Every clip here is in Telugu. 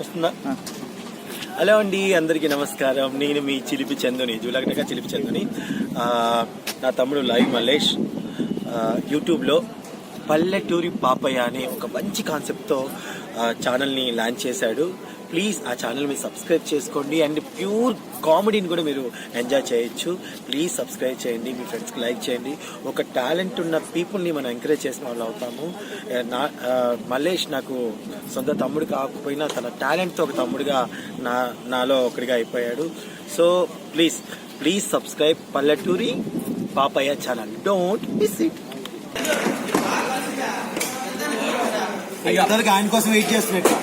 వస్తుందా? హలో అండి అందరికీ నమస్కారం. నేను మీ చిలిపి చందుని జూలగనక చిలిపి చందుని. నా తమ్ముడు లైవ్ మల్లేష్. యూట్యూబ్లో పల్లెటూరి పాపయ్య అనే ఒక మంచి కాన్సెప్ట్తో ఛానల్ని లాంచ్ చేశాడు. ప్లీజ్ ఆ ఛానల్ మీరు సబ్స్క్రైబ్ చేసుకోండి అండ్ ప్యూర్ కామెడీని కూడా మీరు ఎంజాయ్ చేయొచ్చు. ప్లీజ్ సబ్స్క్రైబ్ చేయండి మీ ఫ్రెండ్స్కి లైక్ చేయండి. ఒక టాలెంట్ ఉన్న పీపుల్ని మనం ఎంకరేజ్ చేసిన వాళ్ళు అవుతాము. నా మలేష్ మల్లేష్ నాకు సొంత తమ్ముడు కాకపోయినా తన టాలెంట్తో ఒక తమ్ముడిగా నా నాలో ఒకడిగా అయిపోయాడు. So please please subscribe Palleturi Papayya channel don't miss it ఇద్దరికి ఆయన కోసం వెయిట్ చేస్తున్నట్టు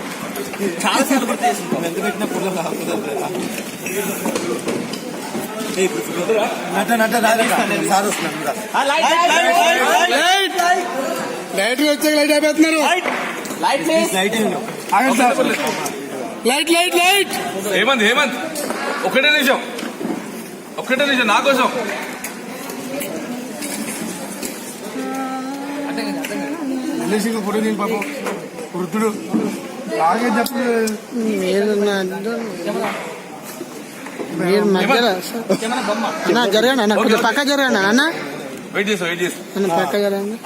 చాలా సార్లు గుర్తు చేసింది. నువ్వు ఎంత పెట్టినా పుల్ల నట నట సార్ లైట్ వచ్చాక లైట్ అయిపోతున్నారు light light light. Light light Hemanth Hemanth. ఒకటే నిమిషం. ఒకటే నిమిషం నా కోసం. ఫోటో తీయండి పాపం. వృద్ధుడు. మీరు నా- మీరు మధ్యలో అన్న జరగండి అన్న? కొంచెం పక్క జరగండి అన్న? వెయిట్ చేస్తా వెయిట్ అన్న పక్క జరగండి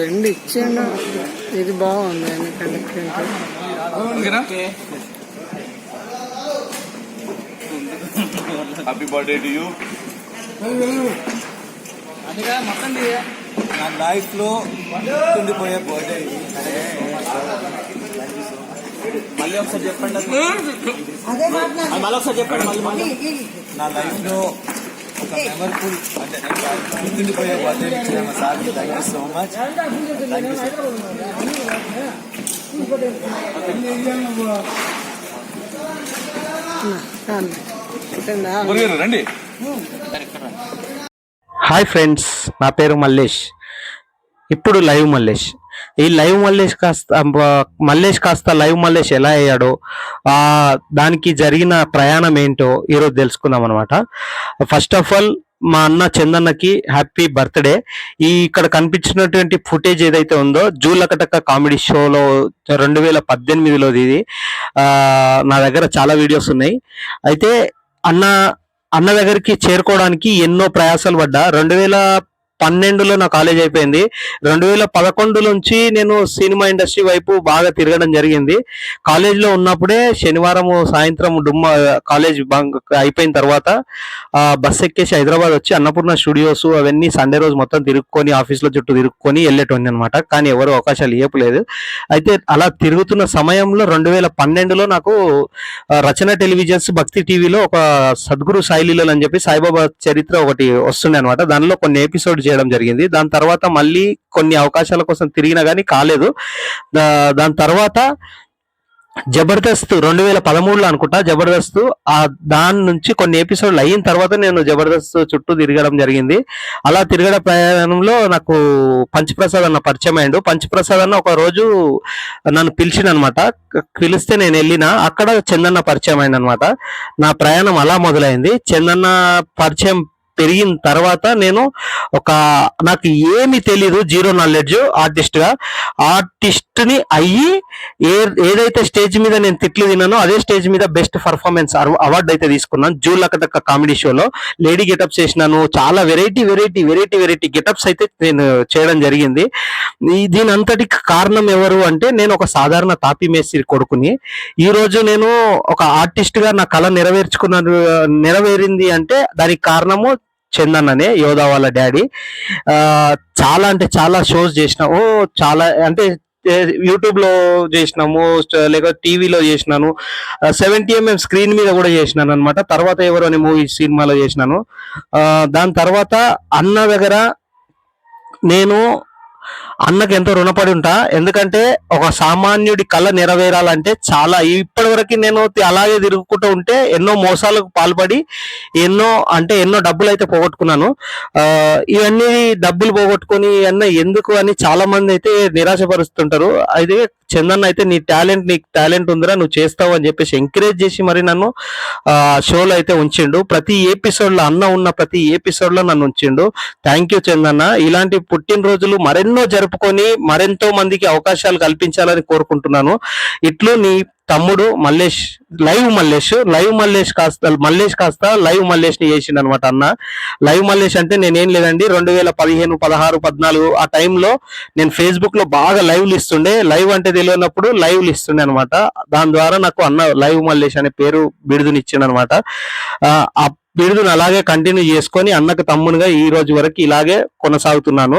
రెండు ఇచ్చిండు ఇది బాగుంది ప్రింట్ ఓకేనా? హ్యాపీ బర్త్డే టు యూ నా లైఫ్లో ఉండిపోయే బర్త్డే మళ్ళీ ఒకసారి చెప్పండి. మళ్ళీ ఒకసారి చెప్పండి మళ్ళీ మళ్ళీ. నా లైఫ్లో ఒక మెమరబుల్ అంటే గుర్తుండిపోయే బర్త్డే ఇచ్చిన మా sir thank you so much thank you గురుగారు రండి. హాయ్ ఫ్రెండ్స్ నా పేరు మల్లేష్. ఇప్పుడు లైవ్ మల్లేష్. ఈ లైవ్ మల్లేష్ కాస్త మల్లేష్ కాస్త లైవ్ మల్లేష్ ఎలా అయ్యాడో ఆ దానికి జరిగిన ప్రయాణం ఏంటో ఈరోజు తెలుసుకుందాం అనమాట ఫస్ట్ ఆఫ్ ఆల్ మా అన్న చందన్నకి హ్యాపీ బర్త్డే ఈ ఇక్కడ కనిపించినటువంటి ఫుటేజ్ ఏదైతే ఉందో జూలకటక కామెడీ షోలో రెండు వేల పద్దెనిమిదిలోది ఇది నా దగ్గర చాలా వీడియోస్ ఉన్నాయి. అయితే అన్న అన్న దగ్గరికి చేరుకోవడానికి ఎన్నో ప్రయాసాలు పడ్డా. రెండు వేల పన్నెండులో నా కాలేజ్ అయిపోయింది. రెండు వేల పదకొండు నుంచి నేను సినిమా ఇండస్ట్రీ వైపు బాగా తిరగడం జరిగింది. కాలేజ్లో ఉన్నప్పుడే శనివారం సాయంత్రం డుమ్మ కాలేజ్ అయిపోయిన తర్వాత బస్ ఎక్కేసి హైదరాబాద్ వచ్చి అన్నపూర్ణ స్టూడియోస్ అవన్నీ సండే రోజు మొత్తం తిరుక్కొని ఆఫీస్లో చుట్టూ తిరుక్కొని వెళ్ళేటోంది అనమాట కానీ ఎవరు అవకాశాలు ఇవ్వలేదు అయితే అలా తిరుగుతున్న సమయంలో రెండు వేల పన్నెండులో నాకు రచన టెలివిజన్స్ భక్తి టీవీలో ఒక సద్గురు సాయిలీలలు అని చెప్పి సాయిబాబా చరిత్ర ఒకటి వస్తుండే అనమాట దానిలో కొన్ని ఎపిసోడ్ చేయడం జరిగింది. దాని తర్వాత మళ్ళీ కొన్ని అవకాశాల కోసం తిరిగినా కానీ కాలేదు. దాని తర్వాత జబర్దస్త్ రెండు వేల పదమూడులో అనుకుంటా జబర్దస్త్ ఆ దాని నుంచి కొన్ని ఎపిసోడ్లు అయిన తర్వాత నేను జబర్దస్త్ చుట్టూ తిరగడం జరిగింది. అలా తిరగడం ప్రయాణంలో నాకు పంచప్రసాద్ అన్న పరిచయం అయ్యాడు. పంచప్రసాద్ అన్న ఒక రోజు నన్ను పిలిచిన అనమాట పిలిస్తే నేను వెళ్ళిన. అక్కడ చందన్న పరిచయం అయింది అనమాట నా ప్రయాణం అలా మొదలైంది. చందన్న పరిచయం పెరిగిన తర్వాత నేను ఒక నాకు ఏమి తెలీదు జీరో నాలెడ్జ్ ఆర్టిస్ట్గా. ఆర్టిస్ట్ని అయ్యి ఏ ఏదైతే స్టేజ్ మీద నేను తిట్లు తిన్నానో అదే స్టేజ్ మీద బెస్ట్ పర్ఫార్మెన్స్ అవార్డు అయితే తీసుకున్నాను. జూ లకటక్క కామెడీ షోలో లేడీ గెటప్స్ చేసినాను. చాలా variety variety variety variety getups అయితే నేను చేయడం జరిగింది. దీని అంతటికి కారణం ఎవరు అంటే నేను ఒక సాధారణ తాపీ మేస్త్రి కొడుకుని. ఈ రోజు నేను ఒక ఆర్టిస్ట్గా నా కళ నెరవేర్చుకున్న నెరవేరింది అంటే దానికి కారణము చందన్ యోధా వాళ్ళ డాడీ. చాలా అంటే చాలా షోస్ చేసినాము. చాలా అంటే యూట్యూబ్లో చేసినాము లేక టీవీలో చేసినాను. సెవెంటీ ఎంఎం స్క్రీన్ మీద కూడా చేసినాను అనమాట తర్వాత ఎవరు అనే మూవీ సినిమాలో చేసినాను. దాని తర్వాత అన్న దగ్గర నేను అన్నకు ఎంతో రుణపడి ఉంటా ఎందుకంటే ఒక సామాన్యుడి కళ నెరవేరాలంటే చాలా ఇప్పటి వరకు నేను అలాగే తిరుగుకుంటూ ఉంటే ఎన్నో మోసాలకు పాల్పడి ఎన్నో అంటే ఎన్నో డబ్బులు అయితే పోగొట్టుకున్నాను ఇవన్నీ డబ్బులు పోగొట్టుకొని అన్న ఎందుకు అని చాలా మంది అయితే నిరాశపరుస్తుంటారు. అయితే చందన్ అయితే నీ టాలెంట్ నీకు టాలెంట్ ఉందిరా నువ్వు చేస్తావు అని చెప్పేసి ఎంకరేజ్ చేసి మరి నన్ను షోలో అయితే ఉంచిండు. ప్రతి ఎపిసోడ్లో అన్న ఉన్న ప్రతి ఎపిసోడ్లో నన్ను ఉంచిండు. థ్యాంక్ యూ చందన్న. ఇలాంటి పుట్టినరోజులు మరెన్నో జరుపుకొని మరెంతో మందికి అవకాశాలు కల్పించాలని కోరుకుంటున్నాను. ఇట్లు నీ తమ్ముడు మల్లేష్ లైవ్ మల్లేష్ లైవ్ మల్లేష్ కాస్త మల్లేష్ కాస్త లైవ్ మల్లేష్ని చేసిండు అనమాట అన్న. లైవ్ మల్లేష్ అంటే నేనేం లేదండి రెండు వేల పదిహేను పదహారు పద్నాలుగు ఆ టైంలో నేను ఫేస్బుక్లో బాగా లైవ్లు ఇస్తుండే లైవ్ అంటే తెలియనప్పుడు లైవ్లు ఇస్తుండే అనమాట. దాని ద్వారా నాకు అన్న లైవ్ మల్లేష్ అనే పేరు బిడుదనిచ్చిండు అనమాట బిరుదును అలాగే కంటిన్యూ చేసుకొని అన్నకు తమ్మునిగా ఈ రోజు వరకు ఇలాగే కొనసాగుతున్నాను.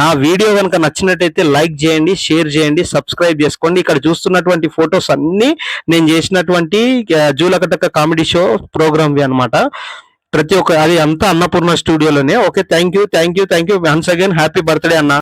నా వీడియో కనుక నచ్చినట్టయితే లైక్ చేయండి షేర్ చేయండి సబ్స్క్రైబ్ చేసుకోండి. ఇక్కడ చూస్తున్నటువంటి ఫొటోస్ అన్ని నేను చేసినటువంటి జూలకటక కామెడీ షో ప్రోగ్రామ్వి అనమాట ప్రతి ఒక్క అది అంతా Annapurna స్టూడియోలోనే. Okay thank you thank you thank you. Once again happy birthday అన్న.